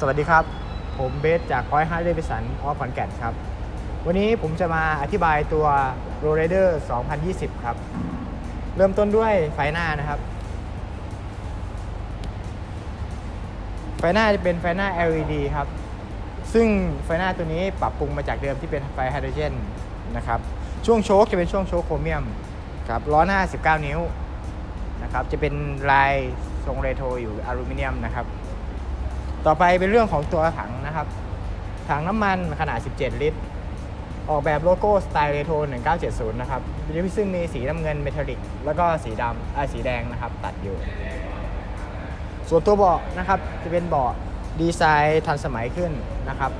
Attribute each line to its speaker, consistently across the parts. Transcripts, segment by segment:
Speaker 1: สวัสดีครับ ผมเบสจากคอยฮาร์เดวิสันออฟขอนแก่นครับ วันนี้ผมจะมาอธิบายตัว r o r i d e r 2020 ครับ เริ่มต้นด้วยไฟหน้านะครับ ไฟหน้าจะเป็นไฟหน้า LED ครับ ซึ่งไฟหน้าตัวนี้ปรับปรุงมาจากเดิมที่เป็นไฟไฮโดรเจนนะครับ ช่วงโชคจะเป็นช่วงโชคโครเมียมครับล้อหน้า 19 นิ้วนะครับ จะเป็นลายทรงเรโทรอยู่อลูมิเนียมนะครับ ต่อไปเป็นเรื่องของตัวถังนะครับ ถังน้ำมันขนาด 17 ลิตร ออกแบบโลโก้สไตล์เรโทร1970 นะครับซึ่งมีสีน้ำเงินเมทัลลิก แล้วก็สีดำอ่าสีแดงนะครับ ตัดอยู่ ส่วนตัวเบาะนะครับจะเป็นเบาะดีไซน์ทันสมัยขึ้นนะครับ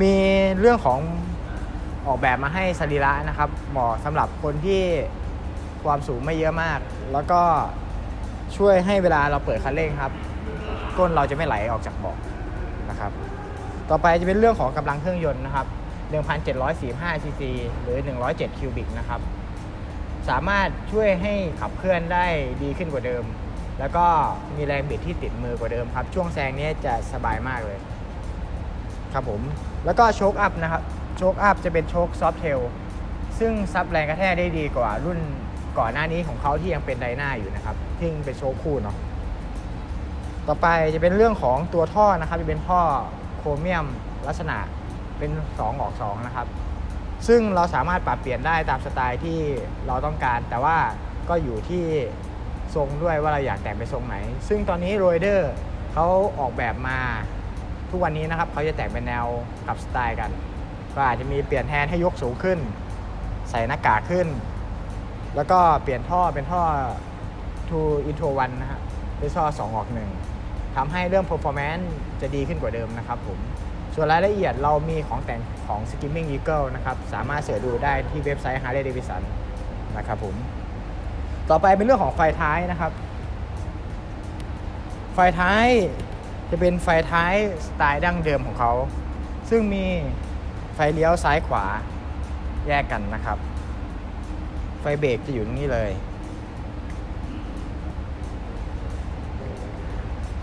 Speaker 1: มีเรื่องของออกแบบมาให้สรีระนะครับ เหมาะสำหรับคนที่ความสูงไม่เยอะมาก แล้วก็ช่วยให้เวลาเราเปิดคันเร่งครับ ก้นเราจะไม่ไหลออกจากเบาะนะครับ ต่อไปจะเป็นเรื่องของกำลังเครื่องยนต์นะครับ 1,745ซีซีหรือ 107 คิวบิกนะครับ สามารถช่วยให้ขับเคลื่อนได้ดีขึ้นกว่าเดิม แล้วก็มีแรงบิดที่ติดมือกว่าเดิมครับ ช่วงแซงนี้จะสบายมากเลย ครับผม แล้วก็โชคอัพนะครับ โชคอัพจะเป็นโชคซอฟเทล ซึ่งซับแรงกระแทกได้ดีกว่ารุ่นก่อนหน้านี้ของเขาที่ยังเป็นไดนาอยู่นะครับที่เป็นโชคคู่เนาะ ต่อไปจะเป็นเรื่องของตัวท่อนะครับ จะเป็นท่อโครเมียมลักษณะเป็น 2 ออก 2 นะครับ ซึ่งเราสามารถปรับเปลี่ยนได้ตามสไตล์ที่เราต้องการ แต่ว่าก็อยู่ที่ทรงด้วยว่าเราอยากแต่งไปทรงไหน ซึ่งตอนนี้โรเดอร์เขาออกแบบมาทุกวันนี้นะครับเขาจะแต่งเป็นแนวขับสไตล์กัน ก็อาจจะมีเปลี่ยนแฮนด์ให้ยกสูงขึ้น ใส่หน้ากากขึ้น แล้วก็เปลี่ยนท่อเป็นท่อ to into one นะฮะเป็นท่อ 2 ออกหนึ่ง ทำให้เรื่อง performance จะดีขึ้นกว่าเดิมนะครับผม ส่วนรายละเอียดเรามีของแต่งของ Skimming Eagle นะครับ สามารถเสิร์ชดูได้ที่เว็บไซต์ Harley Davidson นะครับผม ต่อไปเป็นเรื่องของไฟท้ายนะครับ ไฟท้ายจะเป็นไฟท้ายสไตล์ดั้งเดิมของเขา ซึ่งมีไฟเลี้ยวซ้ายขวาแยกกันนะครับ ไฟเบรกจะอยู่ตรงนี้เลย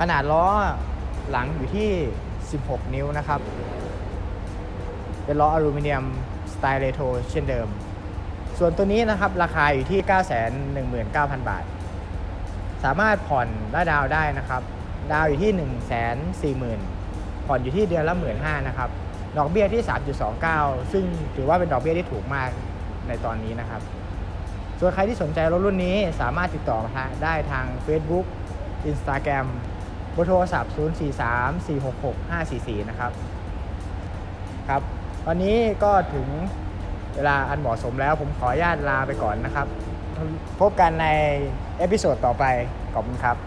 Speaker 1: ขนาดล้อหลังอยู่ที่ 16 นิ้วนะครับ เป็นล้ออลูมิเนียมสไตล์เรโทรเช่นเดิม ส่วนตัวนี้นะครับราคาอยู่ที่ 919,000 บาท สามารถผ่อนและดาวได้นะครับ ดาวอยู่ที่ 140,000 ผ่อนอยู่ที่เดือนละ 15,000นะครับ ดอกเบี้ยที่ 3.29 ซึ่งถือว่าเป็นดอกเบี้ยที่ถูกมากในตอนนี้นะครับ ส่วนใครที่สนใจรถรุ่นนี้สามารถติดต่อได้ทาง Facebook Instagram บอร์โทรศัพท์ 043-466-544 นะครับ ครับ ตอนนี้ก็ถึงเวลาอันเหมาะสมแล้วผมขออนุญาตลาไปก่อนนะครับ พบกันในเอพิโซดต่อไป ขอบคุณครับ